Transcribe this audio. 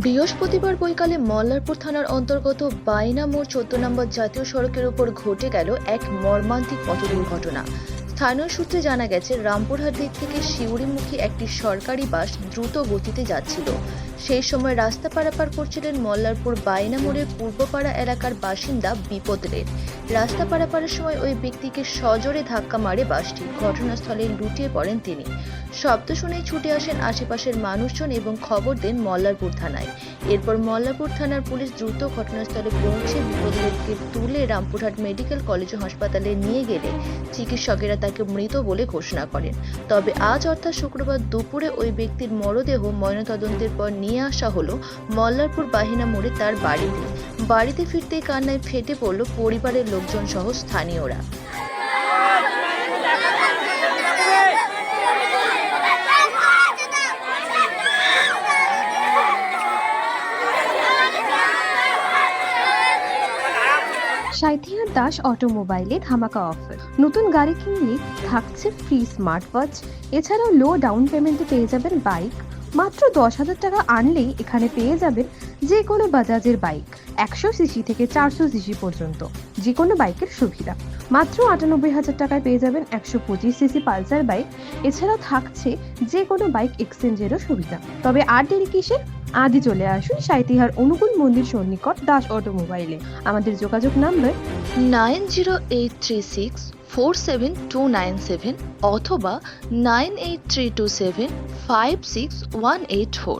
বৃহস্পতিবার বৈকালে মল্লারপুর থানার অন্তর্গত বাইনা মোড় চোদ্দ নম্বর জাতীয় সড়কের উপর ঘটে গেল এক মর্মান্তিক পথ দুর্ঘটনা। স্থানীয় সূত্রে জানা গেছে, রামপুরহাট দিক থেকে শিউরিমুখী একটি সরকারি বাস দ্রুত গতিতে যাচ্ছিল। সেই সময় রাস্তা পারাপার করছিলেন মল্লারপুর বাইনা মোড়ের পূর্বপাড়া এলাকার বাসিন্দা বিপদ রেড রাস্তা পারাপারের সময় ওই ব্যক্তিকে সজোরে ধাক্কা মারে বাসটি। ঘটনাস্থলে লুটিয়ে পড়েন তিনি। শব্দ শুনেই ছুটে আসেন আশেপাশের মানুষজন এবং খবর দেন মল্লারপুর থানায়। এরপর মল্লারপুর থানার পুলিশ দ্রুত ঘটনাস্থলে পৌঁছে বিপদকে তুলে রামপুরহাট মেডিকেল কলেজ ও হাসপাতালে নিয়ে গেলে চিকিৎসকেরা তাকে মৃত বলে ঘোষণা করেন। তবে আজ অর্থাৎ শুক্রবার দুপুরে ওই ব্যক্তির মরদেহ ময়নাতদন্তের পর নিয়ে আসা হলো মল্লারপুর বাহিনা মোড়ে তার বাড়িতে। বাড়িতে ফিরতেই কান্নায় ফেটে পড়ল পরিবারের লোকজন সহ স্থানীয়রা। সাইথিয়ার দাস অটোমোবাইলে ধামাকা অফার। নতুন গাড়ি কিনলে থাকছে ফ্রি স্মার্ট ওয়াচ এছাড়াও লো ডাউন পেমেন্টে পেয়ে যাবেন বাইক মাত্র দশ হাজার টাকা আনলেই এখানে পেয়ে যাবেন যে কোনো বাজাজের বাইক, একশো সিসি থেকে চারশো সিসি পর্যন্ত, যে কোনো বাইকের সুবিধা। মাত্র আটানব্বই হাজার টাকায় পেয়ে যাবেন একশো পঁচিশ সিসি পালসার বাইক এছাড়াও থাকছে যে কোনো বাইক এক্সচেঞ্জেরও সুবিধা। তবে আর দেরি কিসের? আজই চলে আসুন সাইতিহার অনুকূল মন্দির সন্নিকট দাস অটোমোবাইলে। আমাদের যোগাযোগ number nine zero eight three six four seven two nine seven অথবা nine eight three two seven five six one eight four